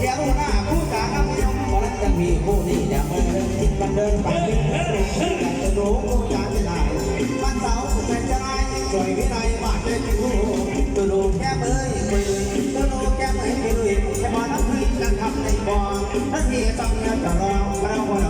เดี๋ยวหน้าผู้จากน้ำยมขอรับจะมีผู้นี่เยวเมื่อเดินกินกันเดินไปอยากจะรู้ผู้จาจะได้มันเสาเป็นจะได้สวยวิไลบาดเจ็บผู้ตัวดูแก้มเอ้ยคุยตัวดูแก้มเอ้ยคุยแค่มาทำให้กันทำในบ่อน้ำพีต้องเงินจะรอเราบ่รอา